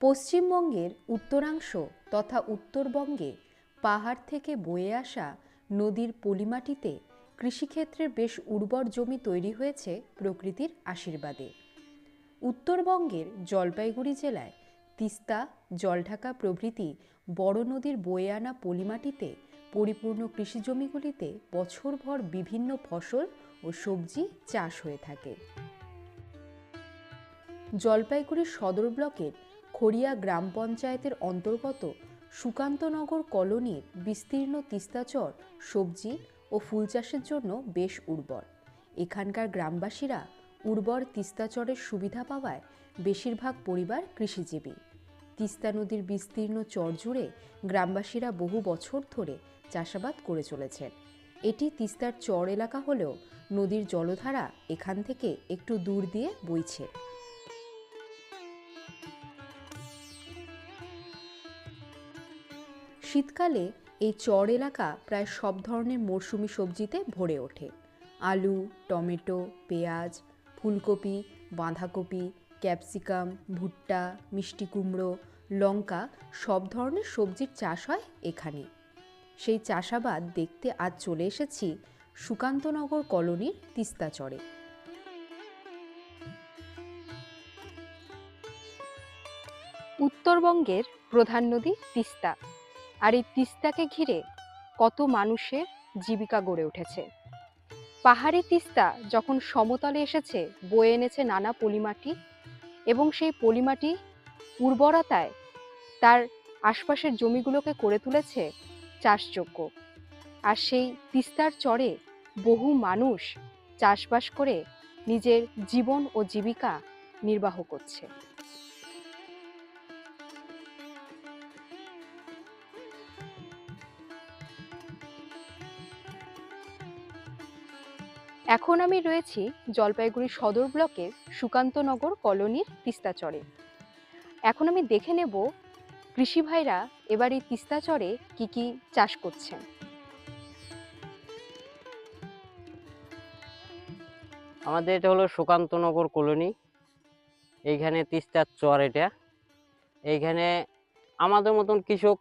পশ্চিমবঙ্গের উত্তরাংশ তথা উত্তরবঙ্গে পাহাড় থেকে বয়ে আসা নদীর পলিমাটিতে কৃষিক্ষেত্রের বেশ উর্বর জমি তৈরি হয়েছে প্রকৃতির আশীর্বাদে। উত্তরবঙ্গের জলপাইগুড়ি জেলায় তিস্তা, জলঢাকা প্রভৃতি বড় নদীর বয়ে আনা পলিমাটিতে পরিপূর্ণ কৃষিজমিগুলিতে বছরভর বিভিন্ন ফসল ও সবজি চাষ হয়ে থাকে। জলপাইগুড়ি সদর ব্লকের খড়িয়া গ্রাম পঞ্চায়েতের অন্তর্গত সুকান্তনগর কলোনির বিস্তীর্ণ তিস্তাচর সবজি ও ফুল চাষের জন্য বেশ উর্বর। এখানকার গ্রামবাসীরা উর্বর তিস্তাচরের সুবিধা পাওয়ায় বেশিরভাগ পরিবার কৃষিজীবী। তিস্তা নদীর বিস্তীর্ণ চর জুড়ে গ্রামবাসীরা বহু বছর ধরে চাষাবাদ করে চলেছেন। এটি তিস্তার চর এলাকা হলেও নদীর জলধারা এখান থেকে একটু দূর দিয়ে বইছে। শীতকালে এই চর এলাকা প্রায় সব ধরনের মরশুমি সবজিতে ভরে ওঠে। আলু, টমেটো, পেঁয়াজ, ফুলকপি, বাঁধাকপি, ক্যাপসিকাম, ভুট্টা, মিষ্টি কুমড়ো, লঙ্কা সব ধরনের সবজির চাষ হয় এখানে। সেই চাষাবাদ দেখতে আজ চলে এসেছি সুকান্তনগর কলোনির তিস্তাচরে উত্তরবঙ্গের প্রধান নদী তিস্তা। আর এই তিস্তাকে ঘিরে কত মানুষের জীবিকা গড়ে উঠেছে। পাহাড়ি তিস্তা যখন সমতলে এসেছে, বয়ে এনেছে নানা পলিমাটি এবং সেই পলিমাটি উর্বরতায় তার আশপাশের জমিগুলোকে করে তুলেছে চাষযোগ্য। আর সেই তিস্তার চরে বহু মানুষ চাষবাস করে নিজের জীবন ও জীবিকা নির্বাহ করছে। এখন আমি রয়েছি জলপাইগুড়ি সদর ব্লকের সুকান্তনগর কলোনির তিস্তাচরে এখন আমি দেখে নেব কৃষি ভাইরা এবার এই তিস্তাচরে কি কি চাষ করছেন। আমাদের এটা হলো সুকান্তনগর কলোনি। এইখানে তিস্তার চর এটা। এইখানে আমাদের মতন কৃষক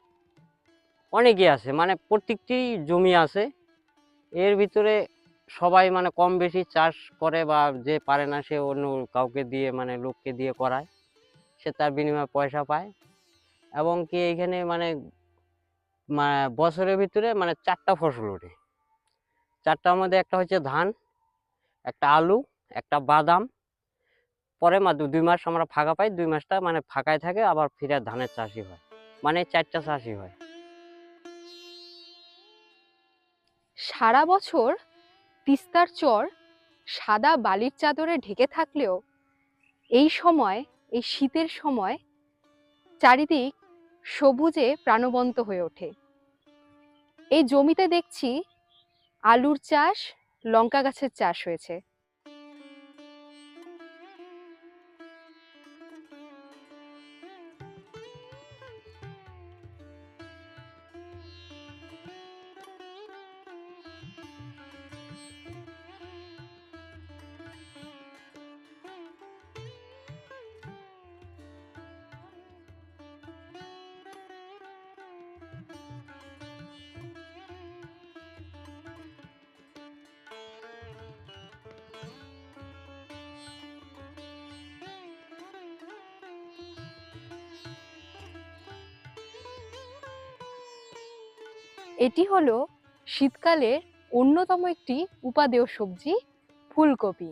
অনেকেই আছে মানে প্রত্যেকটি জমি আছে। এর ভিতরে সবাই মানে কম বেশি চাষ করে বা যে পারে না সে অন্য কাউকে দিয়ে মানে লোককে দিয়ে করায়। সে তার বিনিময়ে পয়সা পায়। এবং কি এইখানে মানে বছরের ভিতরে মানে চারটা ফসল ওঠে। চারটার মধ্যে একটা হচ্ছে ধান, একটা আলু, একটা বাদাম। পরে দুই মাস আমরা ফাঁকা পাই, দুই মাসটা মানে ফাঁকায় থাকে, আবার ফিরে ধানের চাষই হয়। মানে চারটা চাষই হয়। সারা বছর তিস্তার চর সাদা বালির চাদরে ঢেকে থাকলেও এই সময়, এই শীতের সময় চারিদিক সবুজে প্রাণবন্ত হয়ে ওঠে। এই জমিতে দেখছি আলুর চাষ, লঙ্কা গাছের চাষ হয়েছে। এটি হলো শীতকালের অন্যতম একটি উপাদেয় সবজি ফুলকপি।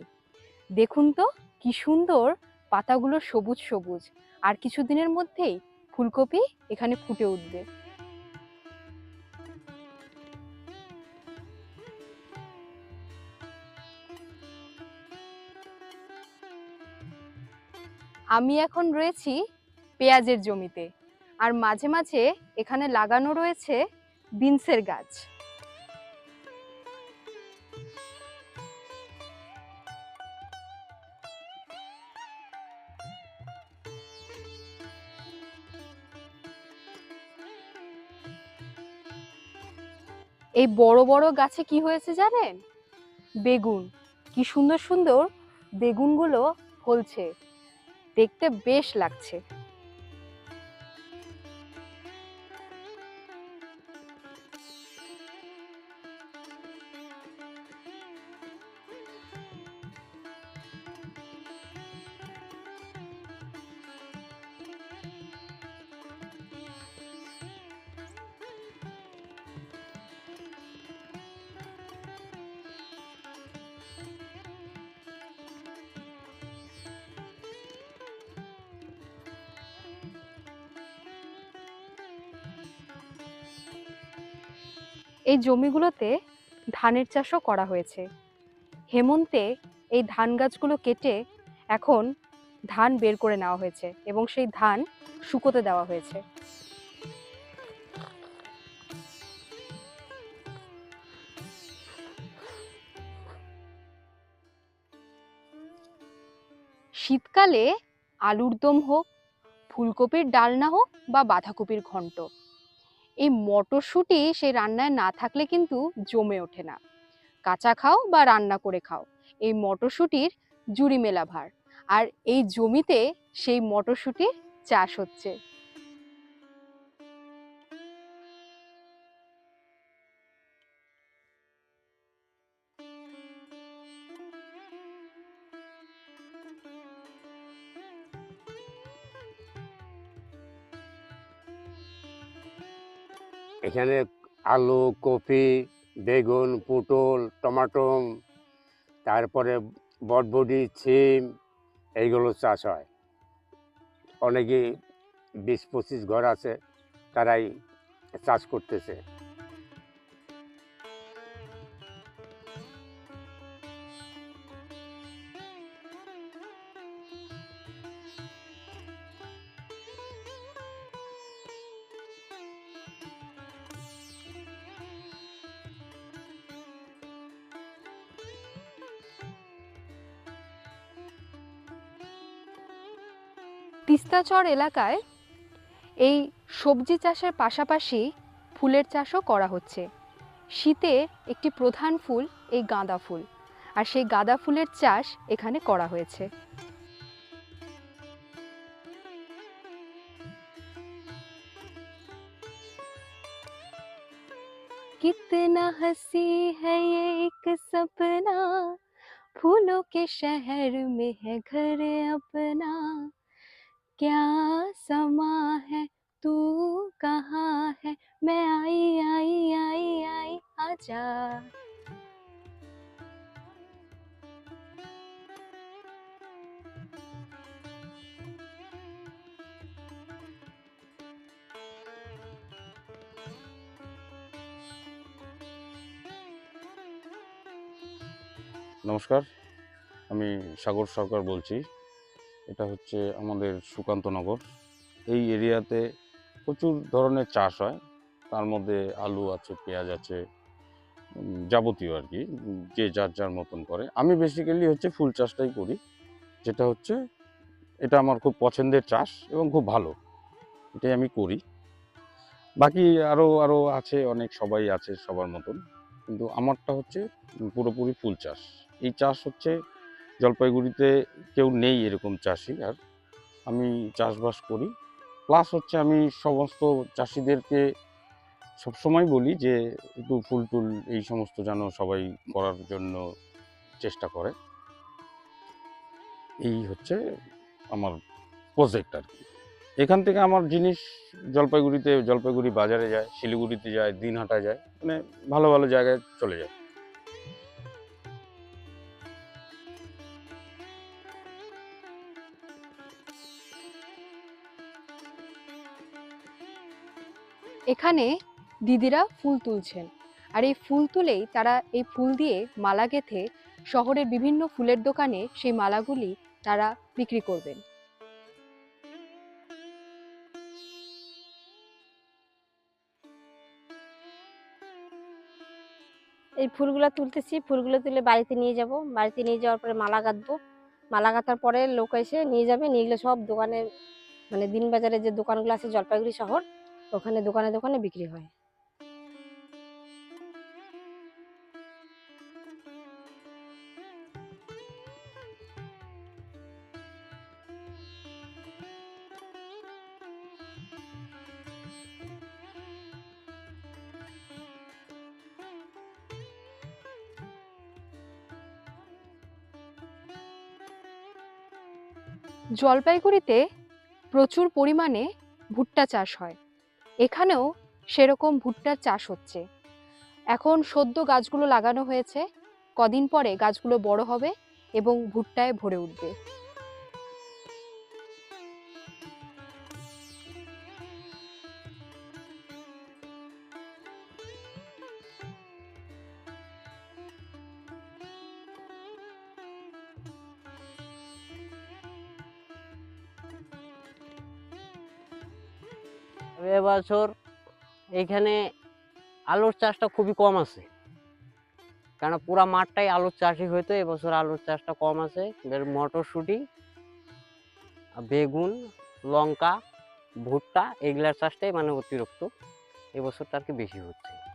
দেখুন তো কি সুন্দর পাতাগুলো সবুজ সবুজ, আর কিছুদিনের মধ্যেই ফুলকপি এখানে ফুটে উঠবে। আমি এখন রয়েছি পেঁয়াজের জমিতে, আর মাঝে মাঝে এখানে লাগানো রয়েছে বিনসের গাছ। এই বড় বড় গাছে কি হয়েছে জানেন? বেগুন। কি সুন্দর সুন্দর বেগুনগুলো ফলছে। দেখতে বেশ লাগছে। এই জমিগুলোতে ধানের চাষও করা হয়েছে। হেমন্তে এই ধান গাছগুলো কেটে এখন ধান বের করে নেওয়া হয়েছে এবং সেই ধান শুকোতে দেওয়া হয়েছে। শীতকালে আলুর দম হোক, ফুলকপির ডালনা হোক বা বাঁধাকপির ঘন্ট। এই মটরশুঁটি সেই রান্নায় না থাকলে কিন্তু জমে ওঠে না। কাঁচা খাও বা রান্না করে খাও, এই মটরশুঁটির জুড়ি মেলা ভার। আর এই জমিতে সেই মটরশুঁটির চাষ হচ্ছে। এখানে আলু, কপি, বেগুন, পুটল টমাটো তারপরে বটবডি, ছিম, এইগুলো চাষ হয়। অনেকেই বিশ পঁচিশ ঘর আছে, তারাই চাষ করতেছে। তিস্তাচর এলাকায় এই সবজি চাষের পাশাপাশি ফুলের চাষও করা হচ্ছে শীতে একটি প্রধান ফুল এই গাঁদা ফুল আর সেই গাঁদা ফুলের চাষ এখানে করা হয়েছে कितना हंसी है ये एक सपना फूलों के शहर में है घर अपना क्या समा है तू कहाँ है मैं आई आई आई आई आजा নমস্কার আমি সাগর সরকার বলছি এটা হচ্ছে আমাদের সুকান্তনগর এই এরিয়াতে প্রচুর ধরনের চাষ হয়। তার মধ্যে আলু আছে, পেঁয়াজ আছে যাবতীয় আর কি, যে যার যার মতন করে। আমি বেসিক্যালি হচ্ছে ফুল চাষটাই করি। যেটা হচ্ছে, এটা আমার খুব পছন্দের চাষ এবং খুব ভালো। এটাই আমি করি। বাকি আরও আরও আছে, অনেক সবাই আছে সবার মতন। কিন্তু আমারটা হচ্ছে পুরোপুরি ফুল চাষ। এই চাষ হচ্ছে জলপাইগুড়িতে কেউ নেই এরকম চাষি, আর আমি চাষবাস করি। প্লাস হচ্ছে আমি সমস্ত চাষিদেরকে সবসময় বলি যে, একটু ফুল টুল এই সমস্ত যেন সবাই করার জন্য চেষ্টা করে। এই হচ্ছে আমার প্রজেক্ট আর কি। এখান থেকে আমার জিনিস জলপাইগুড়িতে, জলপাইগুড়ি বাজারে যায়, শিলিগুড়িতে যায় দিনহাটা যায় মানে ভালো ভালো জায়গায় চলে যায়। এখানে দিদিরা ফুল তুলছেন। আর এই ফুল তুলেই তারা এই ফুল দিয়ে মালা গেঁথে শহরের বিভিন্ন ফুলের দোকানে সেই মালাগুলি তারা বিক্রি করবেন। এই ফুলগুলো তুলতেছি, ফুলগুলো তুলে বাড়িতে নিয়ে যাব। বাড়িতে নিয়ে যাওয়ার পরে মালা গাঁথবো। মালা গাঁথার পরে লোক এসে নিয়ে যাবে। নিয়ে গেলে সব দোকানে মানে দিন বাজারে যে দোকানগুলো আছে, জলপাইগুড়ি শহর ওখানে দোকানে দোকানে বিক্রি হয়। জলপাইগুড়িতে প্রচুর পরিমাণে ভুট্টা চাষ হয়। এখানেও সেরকম ভুট্টার চাষ হচ্ছে। এখন সদ্য গাছগুলো লাগানো হয়েছে, কদিন পরে গাছগুলো বড় হবে এবং ভুট্টায় ভরে উঠবে। এবছর এইখানে আলুর চাষটা খুবই কম আছে। কারণ পুরা মাঠটাই আলুর চাষই হইতো, এবছর আলুর চাষটা কম আছে। মটরশুঁটি বেগুন, লঙ্কা, ভুট্টা, এগুলার চাষটাই মানে অতিরিক্ত। এবছরটা আর কি বেশি হচ্ছে।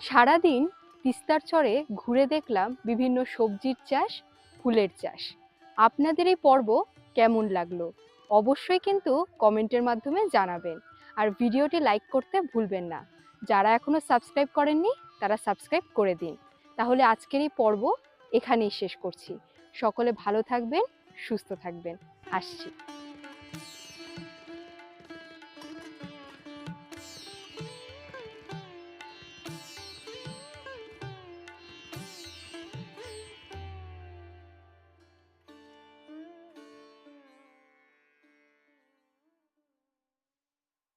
সারাদিন তিস্তার চরে ঘুরে দেখলাম বিভিন্ন সবজির চাষ, ফুলের চাষ। আপনাদের এই পর্ব কেমন লাগল? অবশ্যই কিন্তু কমেন্টের মাধ্যমে জানাবেন। আর ভিডিওটি লাইক করতে ভুলবেন না। যারা এখনও সাবস্ক্রাইব করেননি, তারা সাবস্ক্রাইব করে দিন। তাহলে আজকের এই পর্ব এখানেই শেষ করছি। সকলে ভালো থাকবেন, সুস্থ থাকবেন। আসছি।